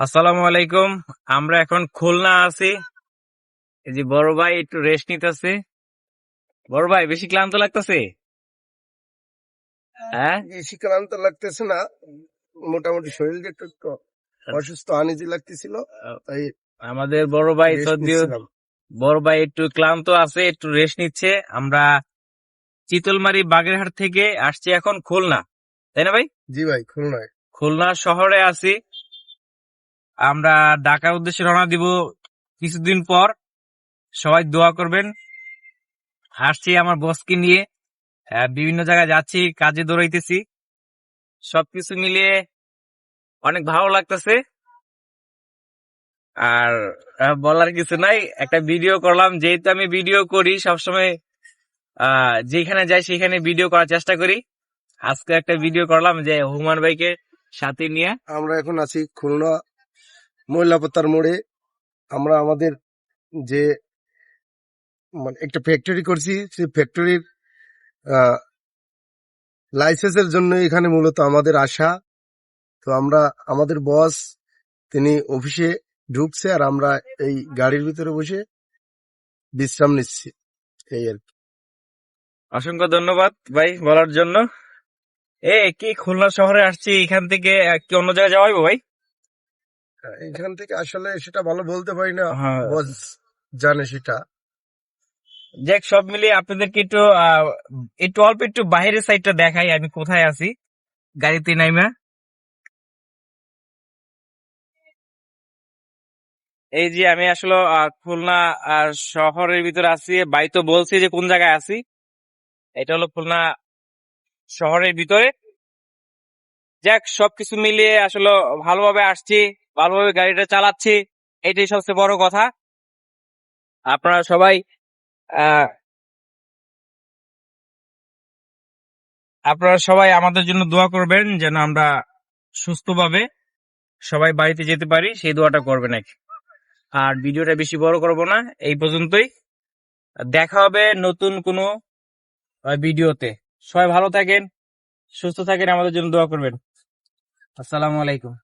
আসসালামু আলাইকুম। আমরা এখন খুলনা আছি। এই যে বড় ভাই একটু রেস্ট নিতেছে। বড় ভাই বেশি ক্লান্ত লাগতেছে? হ্যাঁ বেশি ক্লান্ত লাগতেছে না। মোটামুটি শরীরটা একটু একটু অসুস্থ আনিজি লাগতেছিল তাই আমাদের বড় ভাই rest বড় ভাই একটু ক্লান্ত আছে একটু রেস্ট নিচ্ছে। আমরা চিতলমারি বাগেরহাট থেকে আসছি এখন খুলনা। তাই না ভাই? জি ভাই খুলনায়। খুলনা শহরে আছি। আমরা ঢাকার উদ্দেশ্যে রওনা দিব কিছুদিন পর। সবাই দোয়া করবেন। আসছি আমার বসকে নিয়ে। বিভিন্ন জায়গায় যাচ্ছি, কাজে দৌড়াইতেছি। সবকিছু মিলিয়ে অনেক ভালো লাগতেছে। আর বলার কিছু নাই। একটা ভিডিও করলাম। যেহেতু আমি ভিডিও করি, সবসময় যেখানে যাই সেখানে ভিডিও করার চেষ্টা করি। আজকে একটা ভিডিও করলাম যে হুমান ভাইকে সাথে নিয়ে। আমরা এখন আছি খুলনা মহিলাপত্তার মোড়ে আমরা আমাদের যে মানে একটা ফ্যাক্টরি করছি, সেই ফ্যাক্টরির লাইসেন্সের জন্য এখানে মূলত আমাদের আশা তো আমরা, আমাদের বস তিনি অফিসে ঢুকছে আর আমরা এই গাড়ির ভিতরে বসে বিশ্রাম নিচ্ছি। এই আর কি। অসংখ্য ধন্যবাদ ভাই বলার জন্য। এ, কি খুলনা শহরে আসছি, এখান থেকে কি অন্য জায়গায় যাওয়া ভাই? এখান থেকে আসলে সেটা ভালো বলতে পারি না। হ্যাঁ। বস জানে সেটা। যাক সব মিলিয়ে আপনাদেরকে একটু একটু অল্প একটু বাইরের সাইডটা দেখাই আমি কোথায় আছি। গাড়িতে নাইমা। এই যে আমি আসলে খুলনা শহরের ভিতরে আছি। ভাই তো বলছি যে কোন জায়গায় আছি। এটা হলো খুলনা শহরের ভিতরে। যাক, সবকিছু মিলিয়ে আসলে ভালোভাবে আসছি, ভালোভাবে গাড়িটা চালাচ্ছি, এটাই সবচেয়ে বড় কথা। আপনারা সবাই আপনারা সবাই আমাদের জন্য দোয়া করবেন যেন আমরা সুস্থভাবে সবাই বাড়িতে যেতে পারি, সেই দোয়াটা করবেন নাকি আর ভিডিওটা বেশি বড় করব না, এই পর্যন্তই। দেখা হবে নতুন কোনো ভিডিওতে। সবাই ভালো থাকেন, সুস্থ থাকেন, আমাদের জন্য দোয়া করবেন। আসসালামু আলাইকুম।